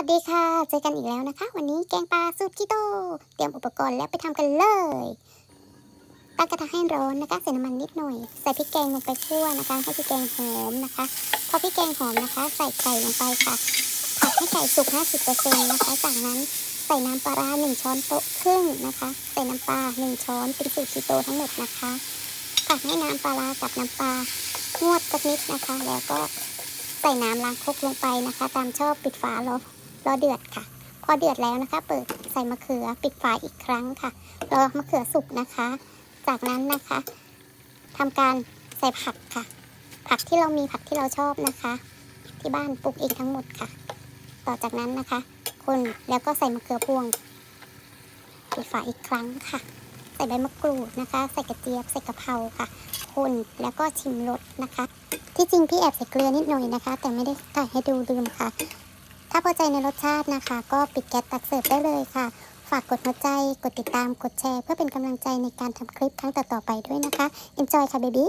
วัสดีค่ะ เจอกันอีกแล้วนะคะ วันนี้แกงปลาสูตรคีโต เตรียมอุปกรณ์แล้วไปทำกันเลย ตั้งกระทะให้ร้อนนะคะ ใส่น้ำมันนิดหน่อย ใส่พริกแกงลงไปคั่วนะคะ ให้พริกแกงหอมนะคะ พอพริกแกงหอมนะคะ ใส่ไก่ลงไปค่ะ ผัดให้ไก่สุก 50%นะคะ จากนั้นใส่น้ำปลาร้า1ช้อนโต๊ะครึ่งนะคะ ใส่น้ำปลา 1 ช้อน เป็นสูตรคีโตทั้งหมดนะคะผัดให้น้ำปลาร้ากับน้ำปลางวดสักนิดนะคะ แล้วก็ใส่น้ำล้างครกลงไปนะคะ ตามชอบปิดฝารอ รอเดือดค่ะ พอเดือดแล้วนะคะ เปิดใส่มะเขือปิดฝาอีกครั้งค่ะรอมะเขือสุกนะคะ จากนั้นนะคะทำการใส่ผักค่ะ ผักที่เรามีผักที่เราชอบนะคะ ที่บ้านปลูกเองทั้งหมดค่ะ ต่อจากนั้นนะคะ คนแล้วก็ใส่มะเขือพวงปิดฝาอีกครั้งค่ะใส่ใบมะกรูดนะคะ ใส่กระเจี๊ยบ ใส่กะเพราค่ะ คนแล้วก็ชิมรสนะคะ ที่จริงพี่แอบใส่เกลือนิดหน่อยนะคะ แต่ไม่ได้ถ่ายให้ดูลืมค่ะ ถ้าพอใจในรสชาตินะคะ ก็ปิดแก๊สตักเสิร์ฟได้เลยค่ะ ฝากกดหัวใจ กดติดตาม กดแชร์ เพื่อเป็นกำลังใจในการทำคลิปครั้งต่อๆไปด้วยนะคะ enjoy ค่ะ baby